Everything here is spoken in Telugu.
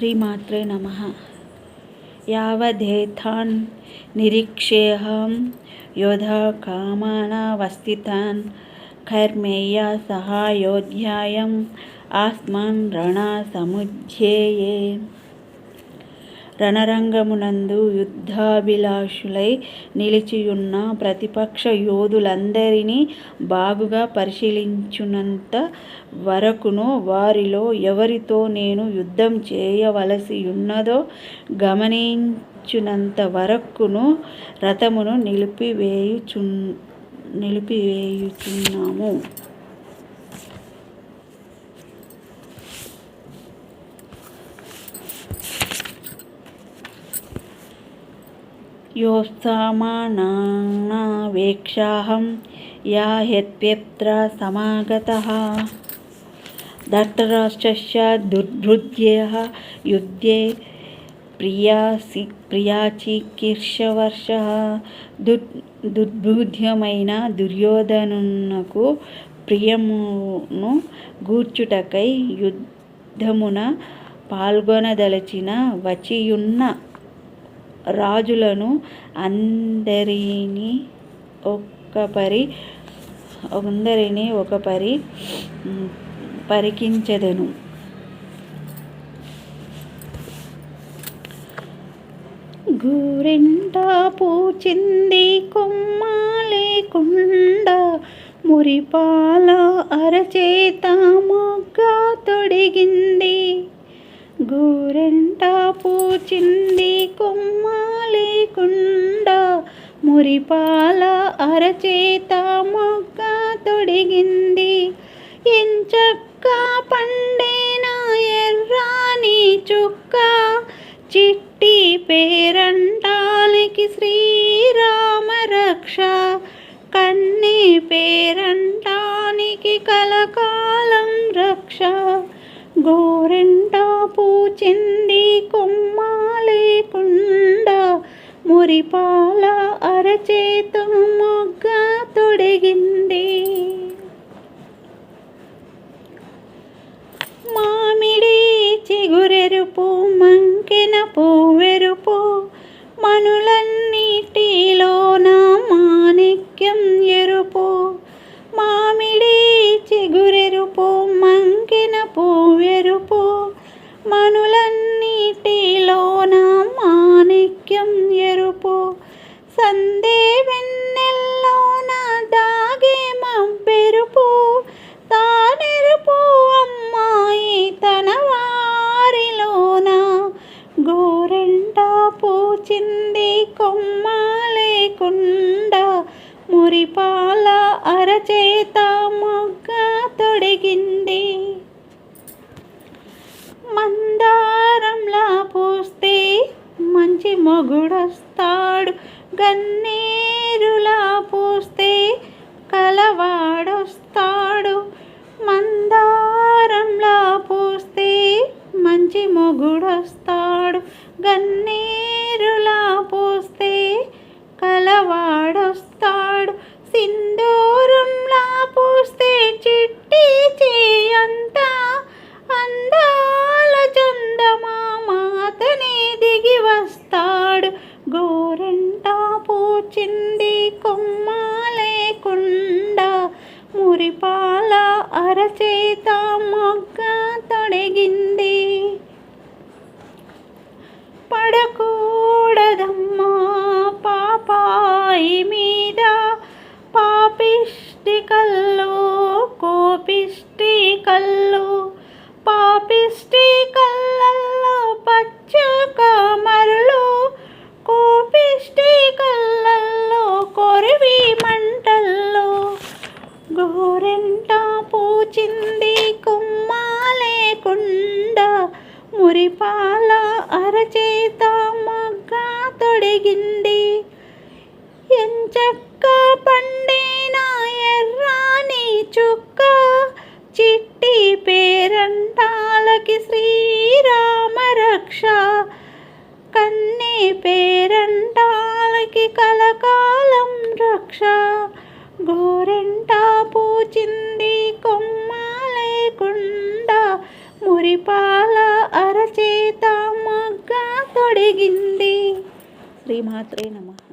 श्रीमात्रे नमः। यावधेत्थान् निरीक्षेऽहं योधा कामानावस्थितान् खर्मेया सहायोध्याय आस्मान् रणा समुज्झेये రణరంగమునందు యుద్ధాభిలాషులై నిలిచియున్న ప్రతిపక్ష యోధులందరినీ బాగుగా పరిశీలించునంత వరకును వారిలో ఎవరితో నేను యుద్ధం చేయవలసి ఉన్నదో గమనించునంత వరకును రథమును నిలిపివేయుచు నిలిపివేయుచున్నాము. योत्सामानावेक्षाहं या ह्यप्यत्र समागतः धर्तराष्ट्रस्य दुर्भृद्यः युद्धे ప్రియాసి ప్రియాచికీర్షవర్ష దుర్ దుర్బుద్ధ్యమైన దుర్యోధనునకు ప్రియమును గూర్చుటకై యుద్ధమున పాల్గొనదలచిన వచియున్న రాజులను అందరినీ ఒకపరి అందరినీ ఒకపరి పరికించెదను. గోరెంట పూచింది కొమ్మ లేకుండా మురిపాల అరచేత మొగ్గ తొడిగింది. గోరెంట పూచింది కొమ్మ లేకుండా. మురిపాల అరచేత మొగ్గ తొడిగింది. ఎంచక్క పండేన ఎర్రాని చుక్క. చిట్టి పేరంటానికి శ్రీరామ రక్ష కన్ని పేరంటానికి కలకాలం రక్ష. గోరెంట మనులన్నిటిలోన మాణిక్యం ఎరుపు. మామిడి చిగురెరుపు మంకిన పువ్వెరుపు. మనులన్నీ కుండ మురిపాల అరచేత మొగ్గ తొడిగింది. మందారంలా పూస్తే మంచి మొగుడొస్తాడు. గన్నేరులా పూస్తే కలవాడొస్తాడు. మందారంలా పూస్తే మంచి మొగుడొస్తాడు. గన్నేరులా వాడొస్తాడు. సింధూరంలా పూస్తే చిట్టి చేయంతా. అందాల చందమామాతనే దిగి వస్తాడు. గోరంటా పూచింది కళ్ళు పాపిష్టి కళ్ళల్లో పచ్చ కమరులు కోపిష్టి కళ్ళల్లో కొరివి మంటల్లో. గోరెంట పూచింది కుమ్మ లేకుండా మురిపాల అరచేత మొగ్గ తొడిగింది. పేరంటాలకి కలకాలం రక్ష. గోరెంట పూచింది కొమ్మ లేకుండా మురిపాల అరచేత రేగింది శ్రీమాత్రే నమః.